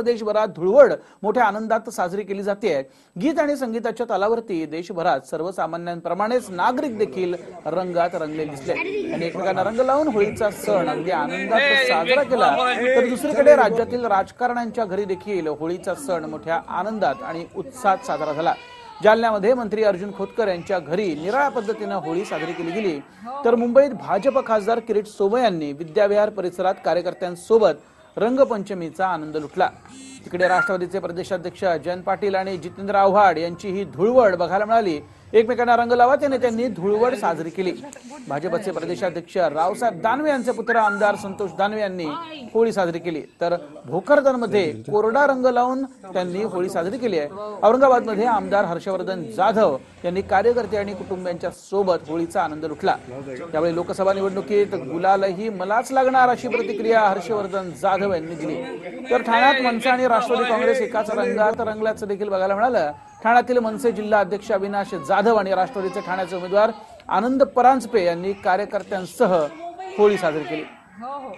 देशभरात धुळवड मोठ्या आनंदात साजरी केली जाते. गीत आणि संगीताच्या तालावरती देशभरात सर्वसामान्यांप्रमाणेच नागरिक देखील रंगात रंगले दिसले. आणि एकमेकांना रंग लावून होळीचा सण अगदी आनंदात साजरा केला. तर दुसरीकडे राज्यातील राजकारण्यांच्या घरी देखील होळीचा सण मोठ्या आनंदात आणि उत्साहात साजरा झाला. जालन्यामध्ये मंत्री अर्जुन खोतकर यांच्या घरी निराळ्या पद्धतीनं होळी साजरी केली गेली. तर मुंबईत भाजप खासदार किरीट सोमय यांनी विद्याविहार परिसरात कार्यकर्त्यांसोबत रंगपंचमीचा आनंद लुटला. तिकडे राष्ट्रवादीचे प्रदेशाध्यक्ष जयंत पाटील आणि जितेंद्र आव्हाड यांची ही धुळवड बघायला मिळाली. एकमेकांना रंग लावत या नेत्यांनी धुळवड साजरी केली. भाजपचे प्रदेशाध्यक्ष रावसाहेब दानवे यांचे पुत्र आमदार संतोष दानवे यांनी होळी साजरी केली. तर भोकरदनमध्ये कोरडा रंग लावून त्यांनी होळी साजरी केली आहे. औरंगाबादमध्ये आमदार हर्षवर्धन जाधव यांनी कार्यकर्ते आणि कुटुंबियांच्या सोबत होळीचा आनंद लुटला. त्यावेळी लोकसभा निवडणुकीत गुलालही मलाच लागणार अशी प्रतिक्रिया हर्षवर्धन जाधव यांनी दिली. तर ठाण्यात मनसे आणि राष्ट्रवादी काँग्रेस एकाच रंगात रंगल्याचं देखील बघायला मिळालं. ठाण्यातील मनसे जिल्हा अध्यक्ष अविनाश जाधव आणि राष्ट्रवादीचे ठाण्याचे उमेदवार आनंद परांजपे यांनी कार्यकर्त्यांसह होळी साजरी केली. हो, हो.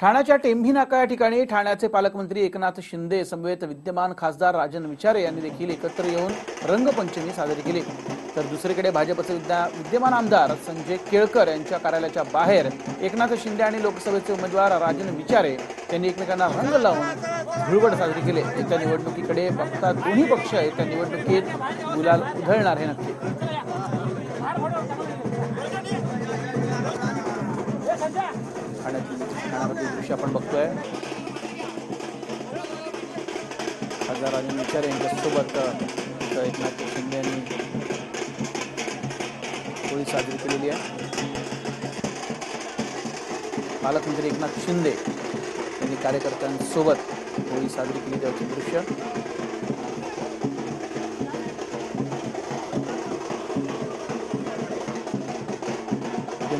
ठाण्याच्या टेंभी नाका या ठिकाणी ठाण्याचे पालकमंत्री एकनाथ शिंदे समवेत विद्यमान खासदार राजन विचारे यांनी देखील एकत्र येऊन रंगपंचमी साजरी केली. तर दुसरीकडे भाजपचे विद्यमान आमदार संजय केळकर यांच्या कार्यालयाच्या बाहेर एकनाथ शिंदे आणि लोकसभेचे उमेदवार राजन विचारे यांनी एकमेकांना रंग लावून धुळवड साजरी केले. येत्या निवडणुकीकडे बघता दोन्ही पक्ष येत्या निवडणुकीत गुलाल उधळणार हे नक्की. दृश्य आपण बघतोय. खासदार राजन यांच्यासोबत एकनाथ शिंदे यांनी होळी साजरी केलेली आहे. पालकमंत्री एकनाथ शिंदे यांनी कार्यकर्त्यांसोबत होळी साजरी केली. त्याचे दृश्य.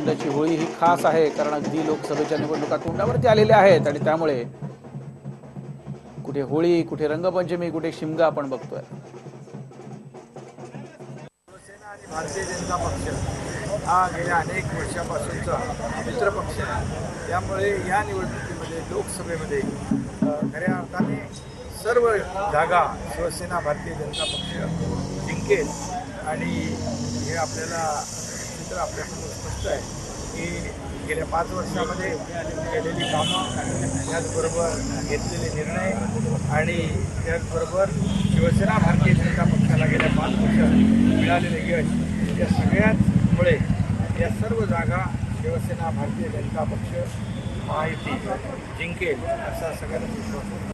यंदाची होळी ही खास आहे कारण अगदी लोकसभेच्या निवडणुका तोंडावरती आलेल्या आहेत आणि त्यामुळे कुठे होळी कुठे रंगपंचमी कुठे शिमगा आपण बघतोय. शिवसेना आणि भारतीय जनता पक्ष हा गेल्या अनेक वर्षापासूनचा मित्रपक्ष आहे. त्यामुळे या निवडणुकीमध्ये लोकसभेमध्ये खऱ्या अर्थाने सर्व जागा शिवसेना भारतीय जनता पक्ष जिंकेल आणि हे आपल्याला चित्र आपल्यासमोर स्पष्ट आहे की गेल्या पाच वर्षामध्ये केलेली कामं त्याचबरोबर घेतलेले निर्णय आणि त्याचबरोबर शिवसेना भारतीय जनता पक्षाला गेल्या पाच वर्षात मिळालेले यश या सगळ्यांमुळे या सर्व जागा शिवसेना भारतीय जनता पक्ष महायुती जिंकेल असा सगळ्यांना विश्वास